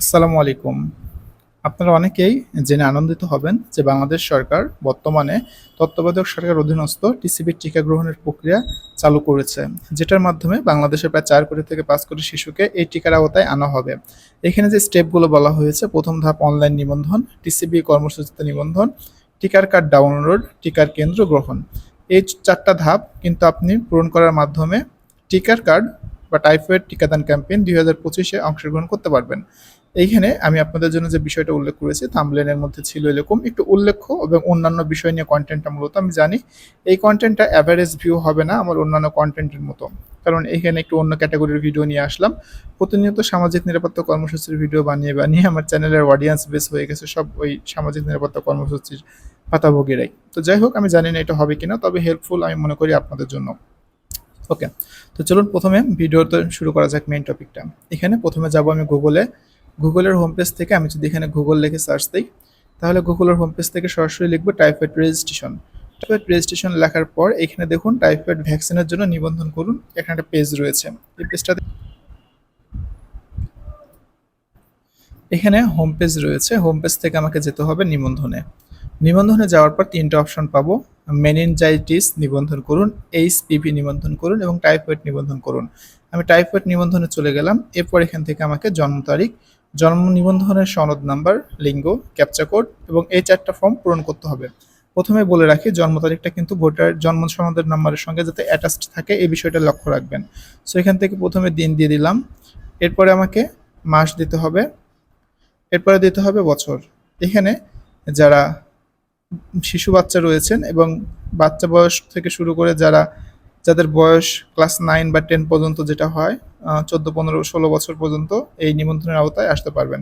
আসসালামু আলাইকুম। আপনারা অনেকেই জেনে আনন্দিত হবেন যে বাংলাদেশ সরকার বর্তমানে তত্ত্বাবধায়ক সরকার অধীনস্থ টিসিবির টিকা গ্রহণের প্রক্রিয়া চালু করেছে, যেটার মাধ্যমে বাংলাদেশের প্রায় চার কোটি থেকে পাঁচ কোটি শিশুকে এই টিকার আওতায় আনা হবে। এখানে যে স্টেপগুলো বলা হয়েছে, প্রথম ধাপ অনলাইন নিবন্ধন টিসিবি কর্মসূচিতে নিবন্ধন, টিকার কার্ড ডাউনলোড, টিকার কেন্দ্র গ্রহণ। এই চারটা ধাপ কিন্তু আপনি পূরণ করার মাধ্যমে টিকার কার্ড বা টাইফয়েড টিকাদান ক্যাম্পেইন দুই হাজার পঁচিশে অংশগ্রহণ করতে পারবেন। এইখানে আমি আপনাদের জন্য যে বিষয়টা উল্লেখ করেছি থামলেনের মধ্যে ছিল এরকম একটু উল্লেখ্য এবং অন্যান্য বিষয় নিয়ে কন্টেন্টটা মূলত আমি জানি। এই কন্টেন্টটা অ্যাভারেজ ভিউ হবে না আমার অন্যান্য কন্টেন্টের মতো। কারণ এখানে একটু অন্য ক্যাটাগরির ভিডিও নিয়ে আসলাম। প্রতিনিয়ত সামাজিক নিরাপত্তা কর্মসূচির ভিডিও বানিয়ে বানিয়ে আমার চ্যানেলের অডিয়েন্স বেস হয়ে গেছে। সব ওই সামাজিক নিরাপত্তা কর্মসূচির পাতাভোগীরাই। তো যাই হোক, আমি জানি না এটা হবে কিনা, তবে হেল্পফুল আমি মনে করি আপনাদের জন্য। ওকে তো চলুন প্রথমে ভিডিওতে শুরু করা যাক মেইন টপিকটা এখানে প্রথমে যাব আমি গুগলে গুগলের হোম পেজ থেকে আমি যদি এখানে গুগল লিখে সার্চ দিই, তাহলে গুগলের হোম পেজ থেকে সরাসরি লিখব টাইফয়েড রেজিস্ট্রেশন টাইফয়েড রেজিস্ট্রেশন লেখার পর এখানে দেখুন টাইফয়েড ভ্যাকসিনের জন্য নিবন্ধন করুন, এখানে একটা পেজ রয়েছে। এই পেজটাতে এখানে হোম পেজ রয়েছে হোম পেজ থেকে আমাকে যেতে হবে নিবন্ধনে। নিবন্ধনে যাওয়ার পর তিনটা অপশন পাবো মেনিনজাইটিস নিবন্ধন করুন এইচ এইচপিভি নিবন্ধন করুন এবং টাইফয়েড নিবন্ধন করুন। আমি টাইফয়েড নিবন্ধনে চলে গেলাম, এরপর এখান থেকে আমাকে জন্ম তারিখ জন্ম নিবন্ধনের সনদ নাম্বার, লিঙ্গ, ক্যাপচা কোড এবং এই চারটা ফর্ম পূরণ করতে হবে। প্রথমে বলে রাখি, জন্ম তারিখটা কিন্তু ভোটার জন্ম সনদের নাম্বারের সঙ্গে যাতে অ্যাটাচড থাকে, এই বিষয়টা লক্ষ্য রাখবেন। সো এখান থেকে প্রথমে দিন দিয়ে দিলাম। এরপরে আমাকে মাস দিতে হবে। এরপরে দিতে হবে বছর। এখানে যারা শিশু বাচ্চা রয়েছেন এবং বাচ্চা বয়স থেকে শুরু করে যারা যাদের বয়স ক্লাস নাইন বা টেন পর্যন্ত যেটা হয় চোদ্দ, পনেরো, ষোলো বছর পর্যন্ত এই নিবন্ধনের আওতায় আসতে পারবেন।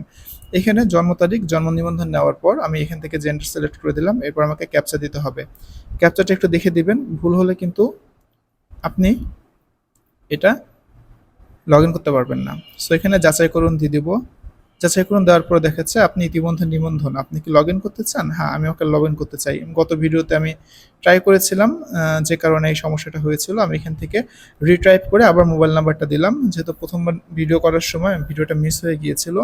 এখানে জন্ম তারিখ, জন্ম নিবন্ধন নেওয়ার পর আমি এখান থেকে জেন্ডার সিলেক্ট করে দিলাম, এরপর আমাকে ক্যাপচা দিতে হবে। ক্যাপচাটা একটু দেখে দিবেন, ভুল হলে কিন্তু আপনি এটা লগ করতে পারবেন না। সো এখানে যাচাই করুন, দিয়ে দিব যাচাই করুন, দেওয়ার পর দেখাচ্ছে আপনি ইতিমধ্যে নিবন্ধন। আপনি কি লগ ইন করতে চান? হ্যাঁ আমি ওকে লগ ইন করতে চাই। গত ভিডিওতে আমি ট্রাই করেছিলাম যে কারণে এই সমস্যাটা হয়েছিল। আমি এখান থেকে রিট্রাইপ করে আবার মোবাইল নাম্বারটা দিলাম। যেহেতু প্রথমবার ভিডিও করার সময় ভিডিওটা মিস হয়ে গিয়েছিল।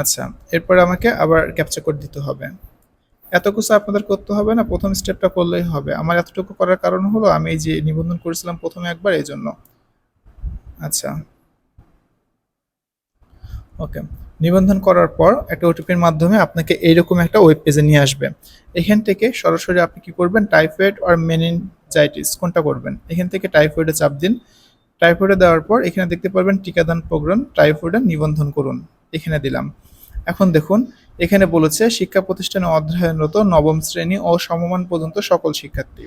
আচ্ছা এরপরে আমাকে আবার ক্যাপচা কোড দিতে হবে। এত কিছু আপনাদের করতে হবে না, প্রথম স্টেপটা করলেই হবে। আমার এতটুকু করার কারণ হলো, আমি এই যে নিবন্ধন করেছিলাম প্রথমে একবার, এই জন্য। আচ্ছা। ওকে নিবন্ধন করার পর একটা ওটিপির মাধ্যমে আপনাকে এইরকম একটা ওয়েব পেজে নিয়ে আসবে। এখান থেকে সরাসরি আপনি কি করবেন টাইফয়েড আর মেনিনজাইটিস কোনটা করবেন? এখান থেকে টাইফয়েডে চাপ দিন। টাইফয়েডে দেওয়ার পর এখানে দেখতে পারবেন, টিকাদান প্রোগ্রাম টাইফয়েডে নিবন্ধন করুন। এখানে দিলাম। এখন দেখুন এখানে বলেছে, শিক্ষা প্রতিষ্ঠানে অধ্যয়নরত নবম শ্রেণি ও সমমান পর্যন্ত সকল শিক্ষার্থী।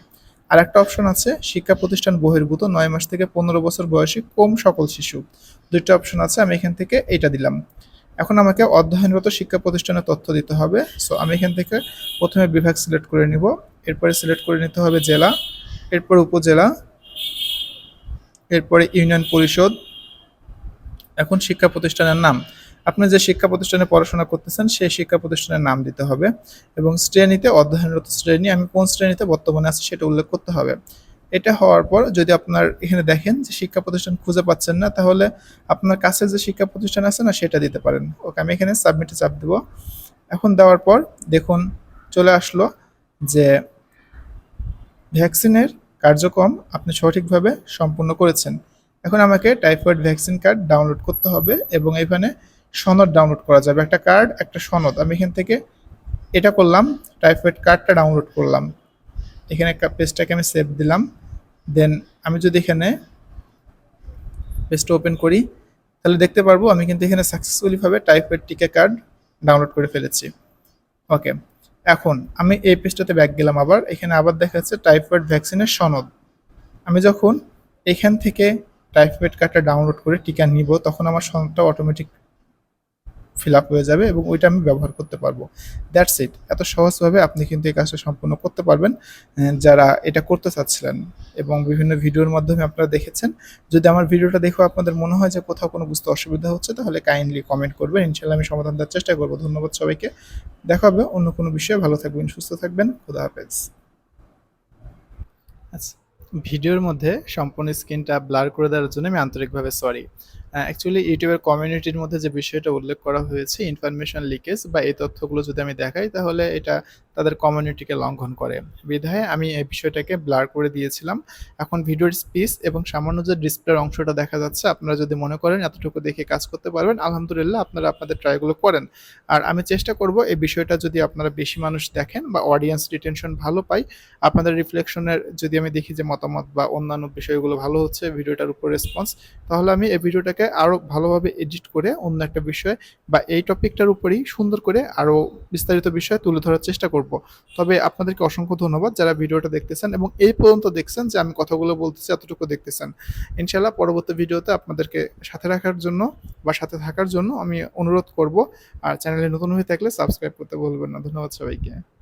আর একটা অপশন আছে, শিক্ষা প্রতিষ্ঠান বহির্ভূত নয় মাস থেকে পনেরো বছর বয়সী কম সকল শিশু। দুইটা অপশন আছে, আমি এখান থেকে এটা দিলাম। এখন আমাকে অধ্যয়নরত শিক্ষা প্রতিষ্ঠানের তথ্য দিতে হবে। সো আমি এখান থেকে প্রথমে বিভাগ সিলেক্ট করে নিব। এরপরে সিলেক্ট করে নিতে হবে জেলা, এরপর উপজেলা, এরপরে ইউনিয়ন পরিষদ। এখন শিক্ষা প্রতিষ্ঠানের নাম। আপনি যে শিক্ষা প্রতিষ্ঠানে পড়াশোনা করতেছেন, সেই শিক্ষা প্রতিষ্ঠানের নাম দিতে হবে এবং শ্রেণীতে, অধ্যয়নরত শ্রেণি, আমি কোন শ্রেণীতে বর্তমানে আছি সেটা উল্লেখ করতে হবে। এটা হওয়ার পর যদি আপনার এখানে দেখেন যে শিক্ষা প্রতিষ্ঠান খুঁজে পাচ্ছেন না, তাহলে আপনার কাছে যে শিক্ষা প্রতিষ্ঠান আছে না, সেটা দিতে পারেন। ওকে, আমি এখানে সাবমিটে চাপ দেবো। এখন দেওয়ার পর দেখুন, চলে আসলো যে ভ্যাকসিনের কার্যক্রম আপনি সঠিকভাবে সম্পূর্ণ করেছেন। এখন আমাকে টাইফয়েড ভ্যাকসিন কার্ড ডাউনলোড করতে হবে এবং এখানে সনদ ডাউনলোড করা যাবে। একটা কার্ড একটা সনদ। আমি এখান থেকে এটা করলাম টাইফয়েড কার্ডটা ডাউনলোড করলাম। এখানে একটা পেজটাকে আমি সেভ দিলাম। দেন আমি যদি এখানে পেজটা ওপেন করি, তাহলে দেখতে পারব আমি কিন্তু এখানে সাকসেসফুলিভাবে টাইফয়েড টিকা কার্ড ডাউনলোড করে ফেলেছি। ওকে এখন আমি এই পেজটাতে ব্যাক গেলাম আবার। এখানে আবার দেখা যাচ্ছে টাইফয়েড ভ্যাকসিনের সনদ। আমি যখন এখান থেকে টাইফয়েড কার্ডটা ডাউনলোড করে টিকা নিব, তখন আমার সনদটা অটোমেটিক ফিল আপ হয়ে যাবে এবং ওইটা আমি ব্যবহার করতে পারব। দ্যাটস ইট এত সহজভাবে আপনি কিন্তু এই কাজটা সম্পূর্ণ করতে পারবেন যারা এটা করতে চাচ্ছিলেন এবং বিভিন্ন ভিডিওর মাধ্যমে আপনারা দেখেছেন। যদি আমার ভিডিওটা দেখো আপনাদের মনে হয় যে কোথাও কোনো বুঝতে অসুবিধা হচ্ছে, তাহলে কাইন্ডলি কমেন্ট করবেন। ইনশাল্লাহ আমি সমাধান দেওয়ার চেষ্টা করব। ধন্যবাদ সবাইকে। দেখা হবে অন্য কোনো বিষয়ে। ভালো থাকবেন, সুস্থ থাকবেন। খুদা হাফেজ। আচ্ছা ভিডিওর মধ্যে সম্পূর্ণ স্ক্রিনটা ব্লার করে দেওয়ার জন্য আমি আন্তরিকভাবে সরি অ্যাকচুয়ালি ইউটিউবের কমিউনিটির মধ্যে যে বিষয়টা উল্লেখ করা হয়েছে ইনফরমেশন লিকেজ বা এই তথ্যগুলো যদি আমি দেখাই, তাহলে এটা তাদের কমিউনিটিকে লঙ্ঘন করে। বিধায় আমি এই বিষয়টাকে ব্লার করে দিয়েছিলাম। এখন ভিডিওর স্পিচ এবং সামান্য যে ডিসপ্লের অংশটা দেখা যাচ্ছে, আপনারা যদি মনে করেন, এতটুকু দেখে কাজ করতে পারবেন। আলহামদুলিল্লাহ, আপনারা আপনাদের ট্রাইগুলো করেন। আর আমি চেষ্টা করব এই বিষয়টা যদি আপনারা বেশি মানুষ দেখেন বা অডিয়েন্স রিটেনশন ভালো পাই আপনাদের রিফ্লেকশনের যদি আমি দেখি যে মতামত বা অন্যান্য বিষয়গুলো ভালো হচ্ছে ভিডিওটার উপর রেসপন্স তাহলে আমি এই ভিডিওটাকে আরও ভালোভাবে এডিট করে অন্য একটা বিষয় বা এই টপিকটার উপরেই সুন্দর করে আরও বিস্তারিত বিষয় তুলে ধরার চেষ্টা করব। তবে আপনাদেরকে অসংখ্য ধন্যবাদ যারা ভিডিওটা দেখতেছেন এবং এই পর্যন্ত দেখছেন যে আমি কথাগুলো বলতেছি, এতটুকু দেখতেছেন। ইনশাল্লাহ পরবর্তী ভিডিওতে আপনাদেরকে সাথে রাখার জন্য বা সাথে থাকার জন্য আমি অনুরোধ করব। আর চ্যানেলে নতুন হয়ে থাকলে সাবস্ক্রাইব করতে বলবেন না। ধন্যবাদ সবাইকে।